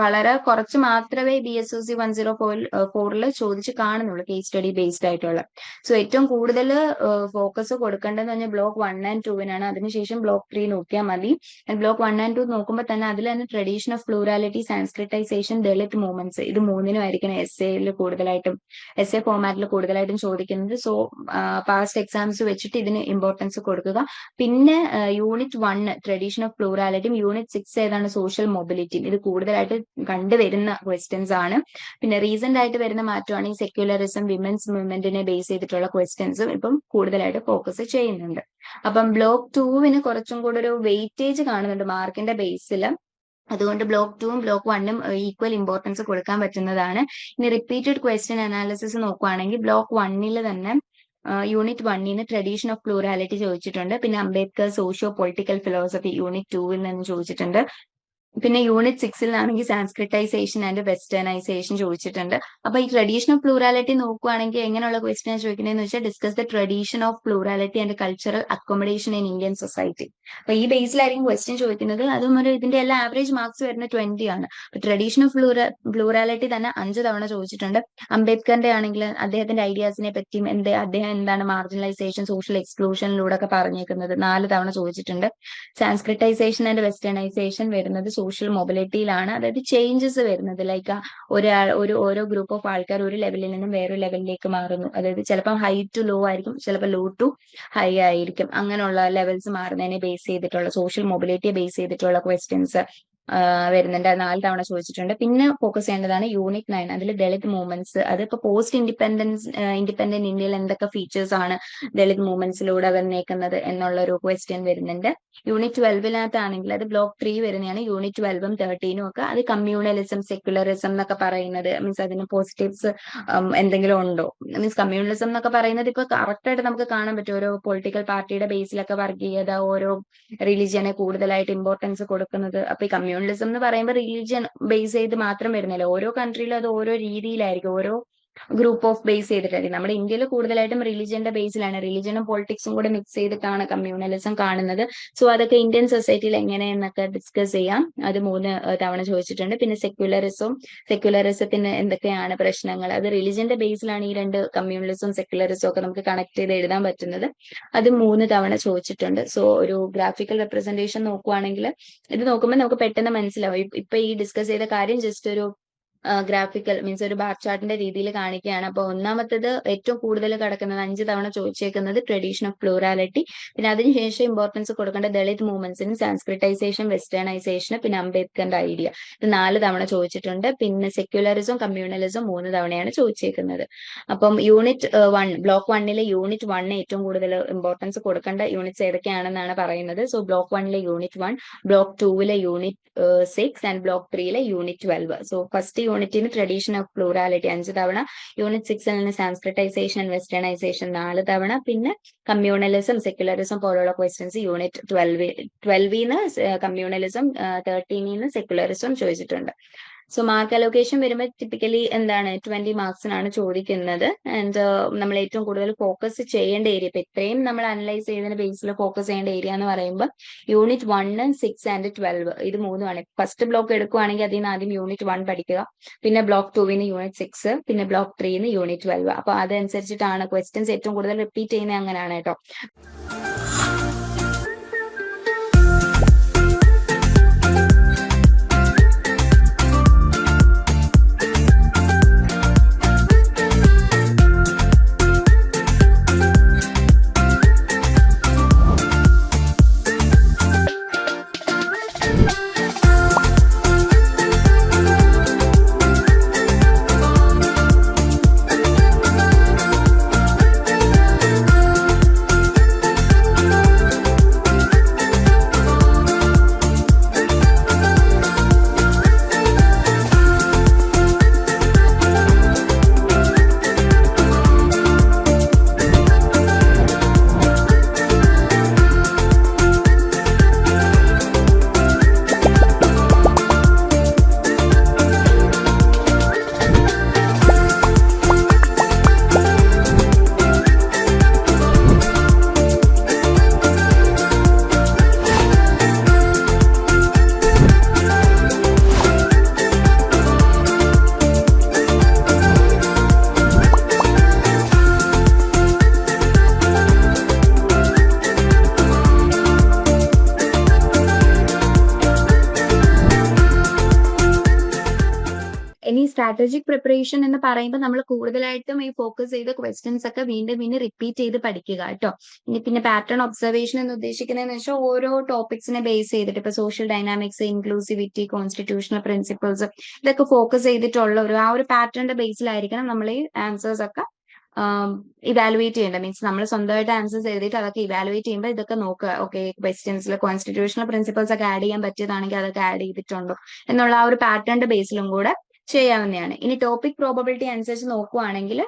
Speaker 2: വളരെ കുറച്ച് മാത്രമേ B S O C one zero four ഫോറിൽ ചോദിച്ച് കാണുന്നുള്ളൂ കേസ് സ്റ്റഡി ബേസ്ഡ് ആയിട്ടുള്ള. സോ ഏറ്റവും കൂടുതൽ ഫോക്കസ് കൊടുക്കേണ്ടതെന്ന് പറഞ്ഞാൽ ബ്ലോക്ക് വൺ ആൻഡ് ടൂവിനാണ് അതിനുശേഷം ബ്ലോക്ക് ത്രീ നോക്കിയാൽ മതി. ബ്ലോക്ക് വൺ ആൻഡ് ടു നോക്കുമ്പോൾ തന്നെ അതിൽ തന്നെ tradition of plurality sanskritisation Dalit movements ഇത് മൂന്നിനും ആയിരിക്കണം എസ് എയിൽ കൂടുതലായിട്ടും എസ് എ ഫോമാറ്റിൽ കൂടുതലായിട്ടും ചോദിക്കുന്നത്. സോ പാസ്റ്റ് എക്സാംസ് വെച്ചിട്ട് ഇതിന് ഇമ്പോർട്ടൻസ് കൊടുക്കുക. പിന്നെ യൂണിറ്റ് വൺ ട്രഡീഷൻ ഓഫ് പ്ലൂറാലിറ്റിയും യൂണിറ്റ് സിക്സ് ഏതാണ് സോഷ്യൽ മൊബിലിറ്റിയും ഇത് കൂടുതലായിട്ട് കണ്ടുവരുന്ന ക്വസ്റ്റ്യൻസ് ആണ്. പിന്നെ റീസെന്റ് ആയിട്ട് വരുന്ന മാറ്റമാണ് ഈ സെക്യുലറിസം വിമൻസ് മൂവ്മെന്റിനെ ബേസ് ചെയ്തിട്ടുള്ള ക്വസ്റ്റ്യൻസും ഇപ്പം കൂടുതലായിട്ട് ഫോക്കസ് ചെയ്യുന്നുണ്ട്. അപ്പം ബ്ലോക്ക് ടൂവിന് കുറച്ചും കൂടെ ഒരു വെയിറ്റേജ് കാണുന്നുണ്ട് മാർക്കിന്റെ ബേസിൽ അതുകൊണ്ട് ബ്ലോക്ക് ടൂവും ബ്ലോക്ക് വണ്ണും ഈക്വൽ ഇമ്പോർട്ടൻസ് കൊടുക്കാൻ പറ്റുന്നതാണ്. ഇനി റിപ്പീറ്റഡ് ക്വസ്റ്റ്യൻ അനാലിസിസ് നോക്കുവാണെങ്കിൽ ബ്ലോക്ക് വണ്ണിൽ തന്നെ യൂണിറ്റ് വണ്ണിന് ട്രഡീഷൻ ഓഫ് പ്ലൂറാലിറ്റി ചോദിച്ചിട്ടുണ്ട്. പിന്നെ Ambedkar socio political philosophy unit ടൂവിൽ നിന്ന് ചോദിച്ചിട്ടുണ്ട്. പിന്നെ യൂണിറ്റ് സിക്സിലാണെങ്കിൽ സാൻസ്ക്രിറ്റൈസേഷൻ ആൻഡ് വെസ്റ്റേണൈസേഷൻ ചോദിച്ചിട്ടുണ്ട്. അപ്പൊ ഈ ട്രഡീഷൻ ഓഫ് പ്ലൂറാലിറ്റി നോക്കുവാണെങ്കിൽ എങ്ങനെയുള്ള ക്വസ്റ്റ്യൻ ചോദിക്കുന്നതെന്ന് വെച്ചാൽ discuss the tradition of plurality and cultural accommodation in Indian society അപ്പൊ ഈ ബേസിലായിരിക്കും ക്വസ്റ്റ്യൻ ചോദിക്കുന്നത്. അതും ഒരു ഇതിന്റെ എല്ലാ ആവറേജ് മാർക്സ് വരുന്ന ട്വന്റി ആണ്. ട്രഡീഷൻ ഓഫ് പ്ലൂറ പ്ലൂറാലിറ്റി തന്നെ അഞ്ച് തവണ ചോദിച്ചിട്ടുണ്ട്. അംബേദ്കറിന്റെ ആണെങ്കിൽ അദ്ദേഹത്തിന്റെ ഐഡിയാസിനെ പറ്റിയും എന്ത് അദ്ദേഹം എന്താണ് മാർജിനലൈസേഷൻ സോഷ്യൽ എക്സ്ക്ലൂഷനിലൂടെ ഒക്കെ പറഞ്ഞേക്കുന്നത് നാല് തവണ ചോദിച്ചിട്ടുണ്ട്. സാൻസ്ക്രിറ്റൈസേഷൻ ആൻഡ് വെസ്റ്റേണൈസേഷൻ വരുന്നത് സോഷ്യൽ മൊബിലിറ്റിയിലാണ് അതായത് ചേഞ്ചസ് വരുന്നത്. ലൈക്ക് ഒരാൾ ഒരു ഓരോ ഗ്രൂപ്പ് ഓഫ് ആൾക്കാർ ഒരു ലെവലിൽ നിന്നും വേറൊരു ലെവലിലേക്ക് മാറുന്നു. അതായത് ചിലപ്പോൾ ഹൈ ടു ലോ ആയിരിക്കും ചിലപ്പോൾ ലോ ടു ഹൈ ആയിരിക്കും. അങ്ങനെയുള്ള ലെവൽസ് മാറുന്നതിനെ ബേസ് ചെയ്തിട്ടുള്ള സോഷ്യൽ മൊബിലിറ്റിയെ ബേസ് ചെയ്തിട്ടുള്ള ക്വസ്റ്റ്യൻസ് വരുന്നുണ്ട്. നാല് തവണ ചോദിച്ചിട്ടുണ്ട്. പിന്നെ ഫോക്കസ് ചെയ്യേണ്ടതാണ് യൂണിറ്റ് നയൻ അതിൽ ദളിത് മൂവ്മെന്റ്സ് അതിപ്പോ പോസ്റ്റ് ഇൻഡിപെൻഡൻസ് ഇൻഡിപെൻഡന്റ് ഇന്ത്യയിൽ എന്തൊക്കെ ഫീച്ചേഴ്സ് ആണ് ദളിത് മൂവ്മെന്റ്സിലൂടെ വന്നേക്കുന്നത് എന്നുള്ള ഒരു ക്വസ്റ്റ്യൻ വരുന്നുണ്ട് യൂണിറ്റ് ട്വൽവിനകത്താണെങ്കിൽ അത് ബ്ലോക്ക് ത്രീ വരുന്നതാണ്. യൂണിറ്റ് ട്വൽവും തേർട്ടീനും ഒക്കെ. അത് കമ്മ്യൂണലിസം സെക്യുലറിസം എന്നൊക്കെ പറയുന്നത്. മീൻസ് അതിന് പോസിറ്റീവ്സ് എന്തെങ്കിലും ഉണ്ടോ? മീൻസ് കമ്മ്യൂണലിസം എന്നൊക്കെ പറയുന്നത് ഇപ്പൊ കറക്റ്റ് ആയിട്ട് നമുക്ക് കാണാൻ പറ്റും. ഓരോ പൊളിറ്റിക്കൽ പാർട്ടിയുടെ ബേസിലൊക്കെ വർഗീയത ഓരോ റിലീജിയനെ കൂടുതലായിട്ട് ഇമ്പോർട്ടൻസ് കൊടുക്കുന്നത്. അപ്പൊ ഈ കമ്മ്യൂണലിസം എന്ന് പറയുമ്പോൾ റിലീജിയൻ ബേസ് ചെയ്ത് മാത്രം വരുന്നില്ല. ഓരോ കൺട്രിയിലും അത് ഓരോ രീതിയിലായിരിക്കും. ഓരോ ഗ്രൂപ്പ് ഓഫ് ബേസ് ചെയ്തിട്ടായിരിക്കും നമ്മുടെ ഇന്ത്യയിൽ കൂടുതലായിട്ടും റിലീജിയന്റെ ബേസിലാണ് റിലീജിയനും പൊളിറ്റിക്സും കൂടെ മിക്സ് ചെയ്തിട്ടാണ് കമ്മ്യൂണലിസം കാണുന്നത്. സോ അതൊക്കെ ഇന്ത്യൻ സൊസൈറ്റിയിൽ എങ്ങനെയെന്നൊക്കെ ഡിസ്കസ് ചെയ്യാം. അത് മൂന്ന് തവണ ചോദിച്ചിട്ടുണ്ട്. പിന്നെ സെക്യുലറിസം സെക്യുലറിസത്തിന് എന്തൊക്കെയാണ് പ്രശ്നങ്ങൾ? അത് റിലീജിയന്റെ ബേസിലാണ് ഈ രണ്ട് കമ്മ്യൂണലിസവും സെക്യുലറിസവും ഒക്കെ നമുക്ക് കണക്ട് ചെയ്ത് എഴുതാൻ പറ്റുന്നത്. അത് മൂന്ന് തവണ ചോദിച്ചിട്ടുണ്ട്. സോ ഒരു ഗ്രാഫിക്കൽ റെപ്രസെന്റേഷൻ നോക്കുവാണെങ്കിൽ ഇത് നോക്കുമ്പോൾ നമുക്ക് പെട്ടെന്ന് മനസ്സിലാവും. ഇപ്പൊ ഈ ഡിസ്കസ് ചെയ്ത കാര്യം ജസ്റ്റ് ഒരു ഗ്രാഫിക്കൽ മീൻസ് ഒരു ബാർ ചാർട്ടിന്റെ രീതിയിൽ കാണിക്കുകയാണ്. അപ്പൊ ഒന്നാമത്തേത് ഏറ്റവും കൂടുതൽ കിടക്കുന്നത് അഞ്ച് തവണ ചോദിച്ചേക്കുന്നത് ട്രഡീഷൻ ഓഫ് പ്ലൂറാലിറ്റി പിന്നെ അതിനുശേഷം ഇമ്പോർട്ടൻസ് കൊടുക്കേണ്ട ദളിത് മൂവ്മെന്റ്സിന് സാൻസ്ക്രിറ്റൈസേഷൻ വെസ്റ്റേണൈസേഷൻ പിന്നെ അംബേദ്കറിന്റെ ഐഡിയ ഇത് നാല് തവണ ചോദിച്ചിട്ടുണ്ട്. പിന്നെ സെക്യുലറിസം കമ്മ്യൂണലിസം മൂന്ന് തവണയാണ് ചോദിച്ചേക്കുന്നത്. അപ്പം യൂണിറ്റ് വൺ ബ്ലോക്ക് വണ്ണിലെ യൂണിറ്റ് വൺ ഏറ്റവും കൂടുതൽ ഇമ്പോർട്ടൻസ് കൊടുക്കേണ്ട യൂണിറ്റ്സ് ഏതൊക്കെയാണെന്നാണ് പറയുന്നത്. സോ ബ്ലോക്ക് വണ്ണിലെ യൂണിറ്റ് വൺ ബ്ലോക്ക് ടൂവിലെ യൂണിറ്റ് സിക്സ് ആൻഡ് ബ്ലോക്ക് ത്രീയിലെ യൂണിറ്റ് ട്വൽവ് സോ ഫസ്റ്റ് യൂണിറ്റിന് ട്രഡീഷൻ ഓഫ് പ്ലൂറാലിറ്റി അഞ്ച് തവണ യൂണിറ്റ് സിക്സിൽ നിന്ന് സാൻസ്ക്രിറ്റൈസേഷൻ ആൻഡ് വെസ്റ്റേണൈസേഷൻ നാല് തവണ. പിന്നെ കമ്മ്യൂണലിസം സെക്യുലറിസം പോലുള്ള ക്വസ്റ്റ്യൻസ് യൂണിറ്റ് ട്വൽവ് ട്വൽവിന്ന് കമ്മ്യൂണലിസം തേർട്ടീനിന്ന് സെക്യുലറിസം ചോദിച്ചിട്ടുണ്ട്. സോ മാർക്ക് അലോക്കേഷൻ വരുമ്പോൾ ടിപ്പിക്കലി എന്താണ് ട്വന്റി മാർക്സിനാണ് ചോദിക്കുന്നത്. ആൻഡ് നമ്മൾ ഏറ്റവും കൂടുതൽ ഫോക്കസ് ചെയ്യേണ്ട ഏരിയ ഇപ്പൊ ഇത്രയും നമ്മൾ അനലൈസ് ചെയ്തതിന് ബേസിൽ ഫോക്കസ് ചെയ്യേണ്ട ഏരിയ എന്ന് പറയുമ്പോൾ unit one six and twelve ഇത് മൂന്നുമാണ്. ഫസ്റ്റ് ബ്ലോക്ക് എടുക്കുവാണെങ്കിൽ അതിൽ നിന്ന് ആദ്യം യൂണിറ്റ് വൺ പഠിക്കുക. പിന്നെ ബ്ലോക്ക് ടുവിന് യൂണിറ്റ് സിക്സ് പിന്നെ ബ്ലോക്ക് ത്രീന്ന് യൂണിറ്റ് ട്വൽവ് അപ്പൊ അതനുസരിച്ചിട്ടാണ് ക്വസ്റ്റ്യൻസ് ഏറ്റവും കൂടുതൽ റിപ്പീറ്റ് ചെയ്യുന്നത് അങ്ങനെയാണ് കേട്ടോ. സ്ട്രാറ്റജിക് പ്രിപ്പറേഷൻ എന്ന് പറയുമ്പോൾ നമ്മൾ കൂടുതലായിട്ടും ഈ ഫോക്കസ് ചെയ്ത ക്വസ്റ്റ്യൻസ് ഒക്കെ വീണ്ടും വീണ്ടും റിപ്പീറ്റ് ചെയ്ത് പഠിക്കുക കേട്ടോ. ഇനി പിന്നെ പാറ്റേൺ ഒബ്സർവേഷൻ എന്ന് ഉദ്ദേശിക്കുന്നതെന്ന് വെച്ചാൽ ഓരോ ടോപ്പിക്സിനെ ബേസ് ചെയ്തിട്ട് ഇപ്പൊ social dynamics inclusivity constitutional principles ഇതൊക്കെ ഫോക്കസ് ചെയ്തിട്ടുള്ള ഒരു ആ ഒരു പാറ്റേണിന്റെ ബേസിലായിരിക്കണം നമ്മൾ ഈ ആൻസേഴ്സ് ഒക്കെ ഇവാലുവേറ്റ് ചെയ്യേണ്ടത്. മീൻസ് നമ്മൾ സ്വന്തമായിട്ട് ആൻസേഴ്സ് എഴുതിയിട്ട് അതൊക്കെ ഇവാലുവേറ്റ് ചെയ്യുമ്പോൾ ഇതൊക്കെ നോക്കുക. ഓക്കെ ക്വസ്റ്റ്യൻസിൽ കോൺസ്റ്റിറ്റ്യൂഷണൽ പ്രിൻസിപ്പൾസ് ഒക്കെ ആഡ് ചെയ്യാൻ പറ്റിയതാണെങ്കിൽ അതൊക്കെ ആഡ് ചെയ്തിട്ടുണ്ടോ? എന്നുള്ള ആ ഒരു പാറ്റേണിന്റെ ബേസിലും കൂടെ ചെയ്യാവുന്നതാണ്. ഇനി ടോപ്പിക് പ്രോബബിലിറ്റി അനുസരിച്ച് നോക്കുവാണെങ്കിൽ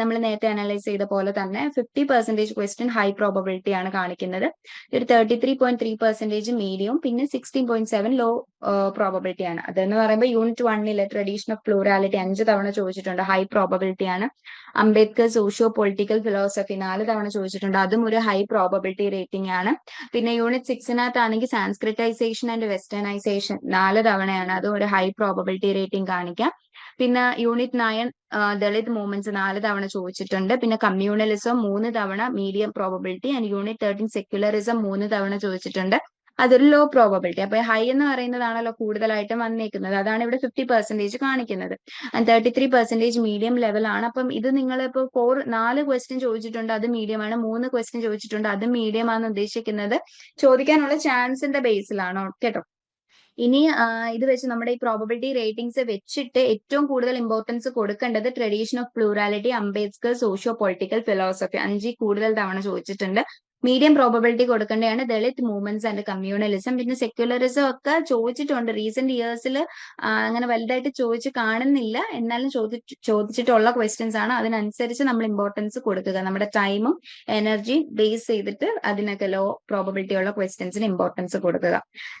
Speaker 2: നമ്മൾ നേരത്തെ അനലൈസ് ചെയ്ത പോലെ തന്നെ fifty percentage question high probability ആണ് കാണിക്കുന്നത്. ഒരു thirty three point three percentage medium പിന്നെ sixteen point seven low probability ആണ്. അതെന്ന് പറയുമ്പോൾ യൂണിറ്റ് വണ്ണിലെ ട്രഡീഷൻ ഓഫ് പ്ലൂറാലിറ്റി അഞ്ച് തവണ ചോദിച്ചിട്ടുണ്ട്. ഹൈ പ്രോബബിലിറ്റി ആണ്. അംബേദ്കർ സോഷ്യോ പൊളിറ്റിക്കൽ ഫിലോസഫി നാല് തവണ ചോദിച്ചിട്ടുണ്ട്. അതും ഒരു ഹൈ പ്രോബബിലിറ്റി റേറ്റിംഗ് ആണ്. പിന്നെ യൂണിറ്റ് സിക്സിനകത്താണെങ്കിൽ സാൻസ്ക്രിറ്റൈസേഷൻ ആൻഡ് വെസ്റ്റേണൈസേഷൻ നാല് തവണയാണ്. അതും ഒരു ഹൈ പ്രോബബിലിറ്റി റേറ്റിംഗ് കാണിക്കാം. പിന്നെ യൂണിറ്റ് നയൻ ദളിത് മൂവ്മെന്റ്സ് നാല് തവണ ചോദിച്ചിട്ടുണ്ട്. പിന്നെ കമ്മ്യൂണലിസം മൂന്ന് തവണ medium probability and unit thirteen secularism മൂന്ന് തവണ ചോദിച്ചിട്ടുണ്ട്. അതൊരു ലോ പ്രോബബിലിറ്റി അപ്പൊ ഹൈ എന്ന് പറയുന്നതാണല്ലോ കൂടുതലായിട്ടും വന്നേക്കുന്നത്. അതാണ് ഇവിടെ ഫിഫ്റ്റി പെർസെന്റേജ് കാണിക്കുന്നത്. തേർട്ടി ത്രീ പെർസെന്റേജ് മീഡിയം ലെവലാണ് അപ്പം ഇത് നിങ്ങൾ ഇപ്പോൾ ഫോർ നാല് ക്വസ്റ്റ്യൻ ചോദിച്ചിട്ടുണ്ട് അത് മീഡിയം ആണ്. മൂന്ന് ക്വസ്റ്റ്യൻ ചോദിച്ചിട്ടുണ്ട് അത് മീഡിയം ആണ് ഉദ്ദേശിക്കുന്നത് ചോദിക്കാനുള്ള ചാൻസിന്റെ ബേസിലാണോ കേട്ടോ? ഇനി ഇത് വെച്ച് നമ്മുടെ ഈ പ്രോബബിലിറ്റി റേറ്റിംഗ്സ് വെച്ചിട്ട് ഏറ്റവും കൂടുതൽ ഇമ്പോർട്ടൻസ് കൊടുക്കേണ്ടത് tradition of plurality Ambedkar socio political philosophy അഞ്ചി കൂടുതൽ തവണ ചോദിച്ചിട്ടുണ്ട്. മീഡിയം പ്രോബബിലിറ്റി കൊടുക്കേണ്ടതാണ് ദളിത് മൂവ്മെന്റ്സ് ആൻഡ് കമ്മ്യൂണലിസം പിന്നെ സെക്യുലറിസം ഒക്കെ ചോദിച്ചിട്ടുണ്ട്. റീസെന്റ് ഇയേഴ്സിൽ അങ്ങനെ വലുതായിട്ട് ചോദിച്ച് കാണുന്നില്ല. എന്നാലും ചോദി ചോദിച്ചിട്ടുള്ള ക്വസ്റ്റ്യൻസ് ആണ്. അതിനനുസരിച്ച് നമ്മൾ ഇമ്പോർട്ടൻസ് കൊടുക്കുക. നമ്മുടെ ടൈമും എനർജി ബേസ് ചെയ്തിട്ട് അതിനൊക്കെ ലോ പ്രോബബിലിറ്റി ഉള്ള ക്വസ്റ്റ്യൻസിന് ഇമ്പോർട്ടൻസ് കൊടുക്കുക.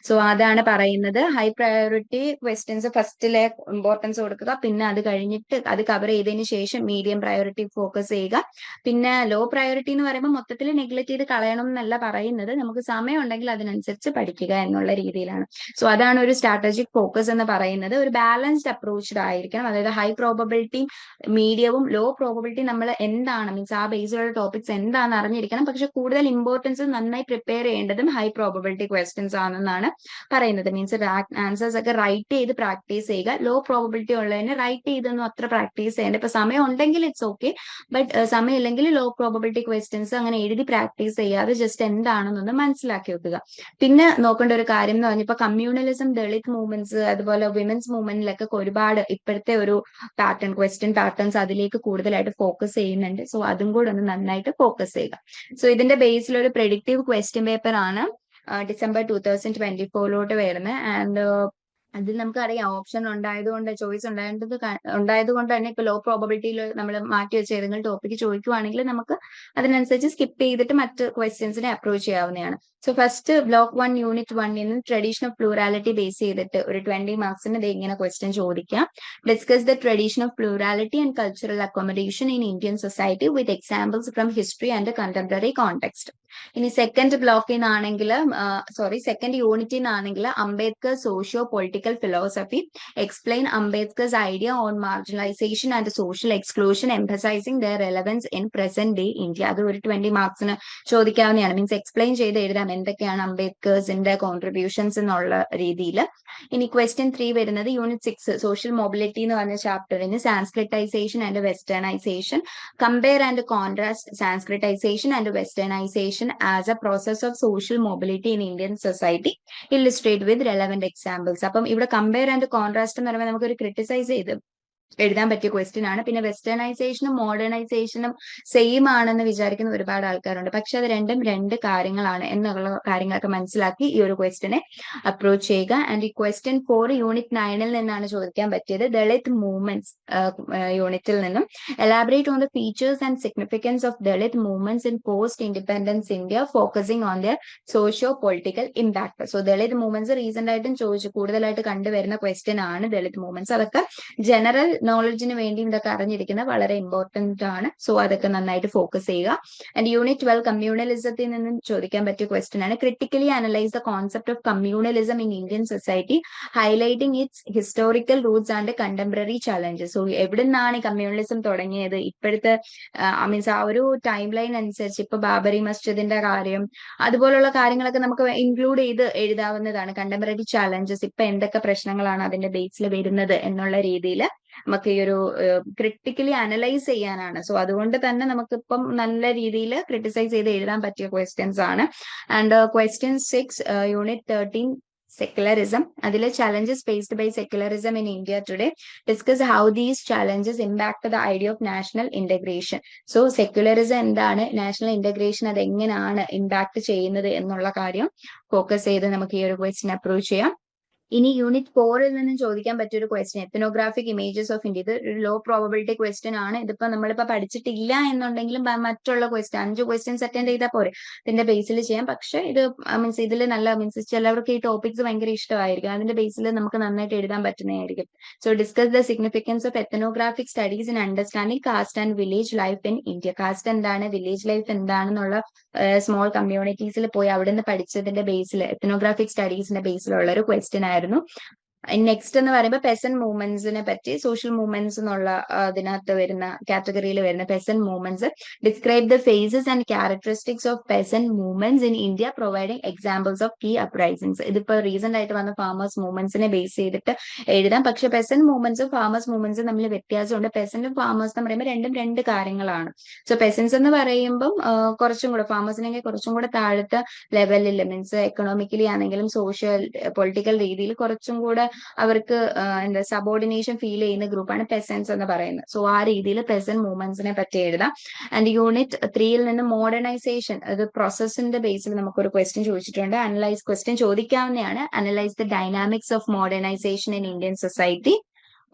Speaker 2: സോ അതാണ് പറയുന്നത്. ഹൈ പ്രയോറിറ്റി ക്വസ്റ്റ്യൻസ് ഫസ്റ്റിലെ ഇമ്പോർട്ടൻസ് കൊടുക്കുക. പിന്നെ അത് കഴിഞ്ഞിട്ട് അത് കവർ ചെയ്തതിന് ശേഷം മീഡിയം പ്രയോറിറ്റി ഫോക്കസ് ചെയ്യുക. പിന്നെ ലോ പ്രയോറിറ്റി എന്ന് പറയുമ്പോൾ മൊത്തത്തിൽ നെഗ്ലക്ട് ചെയ്ത് കളയണം എന്നല്ല പറയുന്നത്. നമുക്ക് സമയം ഉണ്ടെങ്കിൽ അതിനനുസരിച്ച് പഠിക്കുക എന്നുള്ള രീതിയിലാണ്. സോ അതാണ് ഒരു സ്ട്രാറ്റജിക് ഫോക്കസ് എന്ന് പറയുന്നത്. ഒരു ബാലൻസ്ഡ് അപ്രോച്ച് ആയിരിക്കണം. അതായത് ഹൈ പ്രോബബിലിറ്റി മീഡിയവും ലോ പ്രോബബിലിറ്റി നമ്മൾ എന്താണ് മീൻസ് ആ ബേസിലുള്ള ടോപ്പിക്സ് എന്താണെന്ന് അറിഞ്ഞിരിക്കണം. പക്ഷെ കൂടുതൽ ഇമ്പോർട്ടൻസ് നന്നായി പ്രിപ്പയർ ചെയ്യേണ്ടതും ഹൈ പ്രോബബിലിറ്റി ക്വസ്റ്റ്യൻസ് ആണെന്നാണ് പറയുന്നത്. മീൻസ് ആൻസേഴ്സ് ഒക്കെ റൈറ്റ് ചെയ്ത് പ്രാക്ടീസ് ചെയ്യുക. ലോ പ്രോബബിലിറ്റി ഉള്ളതിന് റൈറ്റ് ചെയ്തൊന്നും അത്ര പ്രാക്ടീസ് ചെയ്യേണ്ട. ഇപ്പൊ സമയം ഉണ്ടെങ്കിൽ ഇറ്റ്സ് ഓക്കെ ബട്ട് സമയം ഇല്ലെങ്കിൽ ലോ പ്രോബബിലിറ്റി ക്വസ്റ്റ്യൻസ് അങ്ങനെ എഴുതി പ്രാക്ടീസ് ചെയ്യാതെ ജസ്റ്റ് എന്താണെന്നൊന്ന് മനസ്സിലാക്കി വെക്കുക. പിന്നെ നോക്കേണ്ട ഒരു കാര്യം എന്ന് പറഞ്ഞാൽ ഇപ്പൊ കമ്മ്യൂണലിസം ദളിത് മൂവ്മെന്റ്സ് അതുപോലെ വിമൻസ് മൂവ്മെന്റിലൊക്കെ ഒരുപാട് ഇപ്പോഴത്തെ ഒരു പാറ്റേൺ ക്വസ്റ്റ്യൻ പാറ്റേൺസ് അതിലേക്ക് കൂടുതലായിട്ട് ഫോക്കസ് ചെയ്യുന്നുണ്ട്. സോ അതും കൂടെ ഒന്ന് നന്നായിട്ട് ഫോക്കസ് ചെയ്യുക. സോ ഇതിന്റെ ബേസിൽ ഒരു പ്രെഡിക്റ്റീവ് ക്വസ്റ്റ്യൻ പേപ്പർ ആണ് ഡിസംബർ ടൂ തൗസൻഡ് ട്വന്റി ഫോറിലോട്ട് വരുന്നത്. ആൻഡ് അതിൽ നമുക്കറിയാം ഓപ്ഷൻ ഉണ്ടായതുകൊണ്ട് ചോയ്സ് ഉണ്ടായത് ഉണ്ടായത് കൊണ്ട് തന്നെ ഇപ്പൊ ലോ പ്രോബബിലിറ്റിയിൽ നമ്മൾ മാറ്റി വെച്ച ഏതെങ്കിലും ടോപ്പിക് ചോദിക്കുവാണെങ്കിൽ നമുക്ക് അതിനനുസരിച്ച് സ്കിപ്പ് ചെയ്തിട്ട് മറ്റ് ക്വസ്റ്റ്യൻസിനെ അപ്രോച്ച് ചെയ്യാവുന്നതാണ്. So first block one unit വണ്ണിൽ നിന്ന് ട്രഡീഷൻ ഓഫ് പ്ലൂറാലിറ്റി ബേസ് ചെയ്തിട്ട് ഒരു ട്വന്റി മാർക്സിന് ഇത് ഇങ്ങനെ ക്വസ്റ്റ്യൻ ചോദിക്കാം. Discuss the tradition of plurality and cultural accommodation in Indian society with examples from history and contemporary context ഇനി സെക്കൻഡ് ബ്ലോക്കിൽ നിന്നാണെങ്കിൽ സോറി സെക്കൻഡ് യൂണിറ്റിൽ നിന്നാണെങ്കിൽ Ambedkar socio political philosophy explain Ambedkar's idea on marginalisation and social exclusion emphasising the relevance in present day India അത് ഒരു twenty മാർക്സിന് ചോദിക്കാവുന്നതാണ്. Means explain ചെയ്ത് എന്തൊക്കെയാണ് അംബേദ്കേഴ്സിന്റെ കോൺട്രിബ്യൂഷൻസ് എന്നുള്ള രീതിയിൽ ഇനി ക്വസ്റ്റ്യൻ ത്രീ വരുന്നത് യൂണിറ്റ് സിക്സ് സോഷ്യൽ മൊബിലിറ്റി എന്ന് പറഞ്ഞ ചാപ്റ്ററിന് sanskritisation and westernisation compare and contrast sanskritisation and westernisation as a process of social mobility in Indian society illustrate with relevant examples അപ്പം ഇവിടെ കമ്പയർ ആൻഡ് കോൺട്രാസ്റ്റ് എന്ന് പറയുമ്പോൾ നമുക്കൊരു criticise ചെയ്ത് എഴുതാൻ പറ്റിയ ക്വസ്റ്റ്യൻ ആണ്. പിന്നെ വെസ്റ്റേണൈസേഷനും മോഡേണൈസേഷനും സെയിം ആണെന്ന് വിചാരിക്കുന്ന ഒരുപാട് ആൾക്കാരുണ്ട്. പക്ഷെ അത് രണ്ടും രണ്ട് കാര്യങ്ങളാണ് എന്നുള്ള കാര്യങ്ങളൊക്കെ മനസ്സിലാക്കി ഈ ഒരു ക്വസ്റ്റ്യനെ അപ്രോച്ച് ചെയ്യുക. ആൻഡ് ഈ ക്വസ്റ്റ്യൻ ഫോർ യൂണിറ്റ് നയനിൽ നിന്നാണ് ചോദിക്കാൻ പറ്റിയത്. ദളിത് മൂവ്മെന്റ്സ് യൂണിറ്റിൽ നിന്നും. Elaborate on the features and significance of Dalit movements in post independence India focusing on their socio political impact so Dalit movements recent ആയിട്ടും ചോദിച്ചു കൂടുതലായിട്ട് കണ്ടുവരുന്ന ക്വസ്റ്റ്യൻ ആണ് ദളിത് മൂവ്മെന്റ്സ് അതൊക്കെ ജനറൽ നോളജിന് വേണ്ടി ഇതൊക്കെ അറിഞ്ഞിരിക്കുന്നത് വളരെ ഇമ്പോർട്ടന്റ് ആണ്. സോ അതൊക്കെ നന്നായിട്ട് ഫോക്കസ് ചെയ്യുക. ആൻഡ് യൂണിറ്റ് ട്വൽവ് കമ്മ്യൂണലിസത്തിൽ നിന്നും ചോദിക്കാൻ പറ്റിയ ക്വസ്റ്റ്യൻ ആണ്. Critically analyse the concept of communalism in Indian society highlighting its historical roots and contemporary challenges so എവിടെ നിന്നാണ് കമ്മ്യൂണലിസം തുടങ്ങിയത്? ഇപ്പോഴത്തെ മീൻസ് ആ ഒരു ടൈം ലൈൻ അനുസരിച്ച് ഇപ്പൊ ബാബറി മസ്ജിദിന്റെ കാര്യം അതുപോലുള്ള കാര്യങ്ങളൊക്കെ നമുക്ക് ഇൻക്ലൂഡ് ചെയ്ത് എഴുതാവുന്നതാണ്. കണ്ടംപററി ചാലഞ്ചസ് ഇപ്പൊ എന്തൊക്കെ പ്രശ്നങ്ങളാണ് അതിന്റെ ബേസിൽ വരുന്നത് എന്നുള്ള രീതിയിൽ നമുക്ക് ഈ ഒരു ക്രിട്ടിക്കലി അനലൈസ് ചെയ്യാനാണ്. സോ അതുകൊണ്ട് തന്നെ നമുക്കിപ്പം നല്ല രീതിയിൽ ക്രിട്ടിസൈസ് ചെയ്ത് എഴുതാൻ പറ്റിയ ക്വസ്റ്റ്യൻസ് ആണ്. And question six unit thirteen secularism അതിലെ challenges faced by secularism in India today discuss how these challenges impact the idea of national integration so secularism എന്താണ്? നാഷണൽ ഇന്റഗ്രേഷൻ അത് എങ്ങനെയാണ് ഇമ്പാക്ട് ചെയ്യുന്നത് എന്നുള്ള കാര്യം ഫോക്കസ് ചെയ്ത് നമുക്ക് ഈ ഒരു ക്വസ്റ്റ്യൻ അപ്രോച്ച് ചെയ്യാം. ഇനി യൂണിറ്റ് ഫോറിൽ നിന്നും ചോദിക്കാൻ പറ്റിയ ഒരു question ethnographic images of India ഇത് ഒരു ലോ പ്രോബബിലിറ്റി ക്വസ്റ്റ്യൻ ആണ്. ഇതിപ്പോ നമ്മളിപ്പോ പഠിച്ചിട്ടില്ല എന്നുണ്ടെങ്കിലും മറ്റുള്ള ക്വസ്റ്റ്യൻ അഞ്ച് ക്വസ്റ്റ്യൻസ് അറ്റൻഡ് ചെയ്താൽ പോരെ. ഇതിന്റെ ബേസിൽ ചെയ്യാം. പക്ഷെ ഇത് മീൻസ് ഇതിൽ നല്ല മീൻസ് ചിലവർക്ക് ഈ ടോപ്പിക്സ് ഭയങ്കര ഇഷ്ടമായിരിക്കും. അതിന്റെ ബേസിൽ നമുക്ക് നന്നായിട്ട് എഴുതാൻ പറ്റുന്നതായിരിക്കും. So discuss the significance of ethnographic studies in understanding caste and village life in India caste എന്താണ് വില്ലേജ് ലൈഫ് എന്താണെന്നുള്ള സ്മോൾ കമ്മ്യൂണിറ്റീസിൽ പോയി അവിടെ നിന്ന് പഠിച്ചതിന്റെ ബേസിൽ എത്തനോഗ്രാഫിക് സ്റ്റഡീസിന്റെ ബേസിലുള്ള ഒരു ക്വസ്റ്റ്യൻ ആയിരുന്നു. ¿no? നെക്സ്റ്റ് എന്ന് പറയുമ്പോൾ പെസൻ മൂവ്മെന്റ്സിനെ പറ്റി സോഷ്യൽ മൂവ്മെന്റ്സ് എന്നുള്ള അതിനകത്ത് വരുന്ന കാറ്റഗറിയിൽ വരുന്ന peasant movements describe the phases and characteristics of peasant movements in India providing examples of key uprisings ഇതിപ്പോ റീസെന്റ് ആയിട്ട് വന്ന ഫാമേഴ്സ് മൂവ്മെന്റ്സിനെ ബേസ് ചെയ്തിട്ട് എഴുതാം. പക്ഷെ പെസൻ മൂവ്മെന്റ്സും ഫാമേഴ്സ് മൂവ്മെന്റ്സും തമ്മിൽ വ്യത്യാസമുണ്ട്. പെസന്റും ഫാമേഴ്സ് എന്ന് പറയുമ്പോൾ രണ്ടും രണ്ട് കാര്യങ്ങളാണ്. സോ പെസൻസ് എന്ന് പറയുമ്പം കുറച്ചും കൂടെ ഫാമേഴ്സിനെങ്കിൽ കുറച്ചും കൂടെ താഴത്തെ ലെവലിൽ മീൻസ് എക്കണോമിക്കലി ആണെങ്കിലും സോഷ്യൽ പൊളിറ്റിക്കൽ രീതിയിൽ കുറച്ചും കൂടെ അവർക്ക് എന്താ സബോർഡിനേഷൻ ഫീൽ ചെയ്യുന്ന ഗ്രൂപ്പാണ് പെസൻസ് എന്ന് പറയുന്നത്. സോ ആ രീതിയിൽ പെസൻ മൂവ്മെന്റ്സിനെ പറ്റി എഴുതാം. ആൻഡ് യൂണിറ്റ് ത്രീയിൽ നിന്ന് മോഡേണൈസേഷൻ അത് പ്രോസസ്സിന്റെ ബേസിൽ നമുക്കൊരു ക്വസ്റ്റ്യൻ ചോദിച്ചിട്ടുണ്ട്. അനലൈസ് ക്വസ്റ്റ്യൻ ചോദിക്കാവുന്നതാണ്. Analyse the dynamics of modernisation in Indian society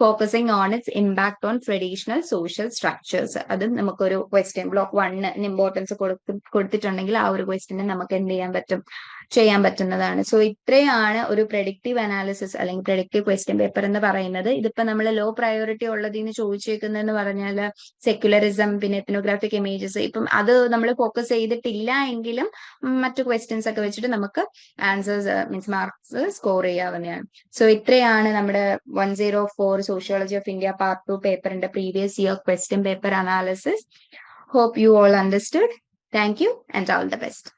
Speaker 2: focusing on its impact on traditional social structures അത് നമുക്കൊരു ക്വസ്റ്റ്യൻ ബ്ലോക്ക് വണ്ണിന് ഇമ്പോർട്ടൻസ് കൊടുത്തിട്ടുണ്ടെങ്കിൽ ആ ഒരു ക്വസ്റ്റ്യനെ നമുക്ക് എന്ത് ചെയ്യാൻ പറ്റും? ചെയ്യാൻ പറ്റുന്നതാണ്. സോ ഇത്രയാണ് ഒരു പ്രഡിക്റ്റീവ് അനാലിസിസ് അല്ലെങ്കിൽ പ്രഡിക്റ്റീവ് ക്വസ്റ്റ്യൻ പേപ്പർ എന്ന് പറയുന്നത്. ഇതിപ്പോ നമ്മൾ ലോ പ്രയോറിറ്റി ഉള്ളതിന് ചോദിച്ചേക്കുന്നതെന്ന് പറഞ്ഞാൽ സെക്യുലറിസം പിന്നെ എത്നോഗ്രാഫിക് ഇമേജസ് ഇപ്പം അത് നമ്മൾ ഫോക്കസ് ചെയ്തിട്ടില്ല എങ്കിലും മറ്റു ക്വസ്റ്റ്യൻസ് ഒക്കെ വെച്ചിട്ട് നമുക്ക് ആൻസേഴ്സ് മീൻസ് മാർക്സ് സ്കോർ ചെയ്യാവുന്നതാണ്. സോ ഇത്രയാണ് നമ്മുടെ one zero four sociology of India part two പേപ്പറിന്റെ previous year question paper analysis hope you all understood thank you and all the best